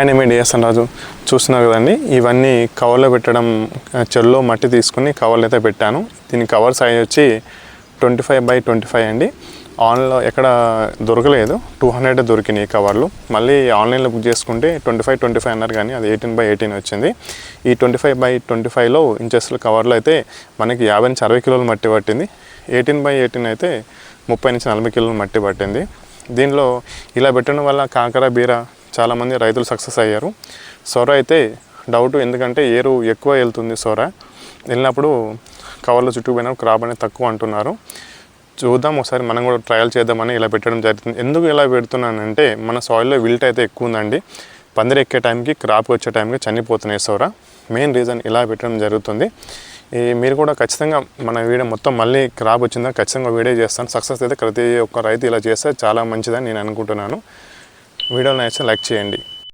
Animate చేస్తాను రాజు చూస్తున్నారు కదండి. ఇవన్నీ కవర్లో పెట్టడం చెల్లో మట్టి తీసుకుని కవర్లు అయితే పెట్టాను. దీని కవర్ సైజ్ వచ్చి twenty five by twenty five అండి ఆన్లో ఎక్కడ దొరకలేదు. టూ హండ్రెడ్ దొరికినాయి కవర్లు మళ్ళీ ఆన్లైన్లో బుక్ చేసుకుంటే ట్వంటీ ఫైవ్ ట్వంటీ ఫైవ్ అన్నారు కానీ అది ఎయిటీన్ బై ఎయిటీన్ వచ్చింది. ఈ ట్వంటీ ఫైవ్ బై ట్వంటీ ఫైవ్లో ఇంచెస్ల కవర్లో అయితే మనకి యాభై నుంచి అరవై కిలోలు మట్టి పట్టింది. ఎయిటీన్ బై ఎయిటీన్ అయితే ముప్పై నుంచి నలభై కిలోలు మట్టి పట్టింది. దీనిలో ఇలా పెట్టడం వల్ల కాకర బీర చాలామంది రైతులు సక్సెస్ అయ్యారు. సొర అయితే డౌట్ ఎందుకంటే ఏరు ఎక్కువ వెళ్తుంది సొర. వెళ్ళినప్పుడు కవర్లో చుట్టూ క్రాప్ అనేది తక్కువ అంటున్నారు. చూద్దాం ఒకసారి మనం కూడా ట్రయల్ చేద్దామని ఇలా పెట్టడం జరుగుతుంది ఎందుకు ఇలా పెడుతున్నానంటే మన సాయిల్లో విల్ట్ అయితే ఎక్కువ ఉందండి. పందిరి ఎక్కే టైంకి క్రాప్ వచ్చే టైంకి చనిపోతున్నాయి సోరా. మెయిన్ రీజన్ ఇలా పెట్టడం జరుగుతుంది. ఈ మీరు కూడా ఖచ్చితంగా మన వీడియో మొత్తం మళ్ళీ క్రాప్ వచ్చిందా ఖచ్చితంగా వీడియో చేస్తాను. సక్సెస్ అయితే ప్రతి ఒక్క రైతు ఇలా చేస్తే చాలా మంచిదని నేను అనుకుంటున్నాను. వీడియో నచ్చితే లైక్ చేయండి.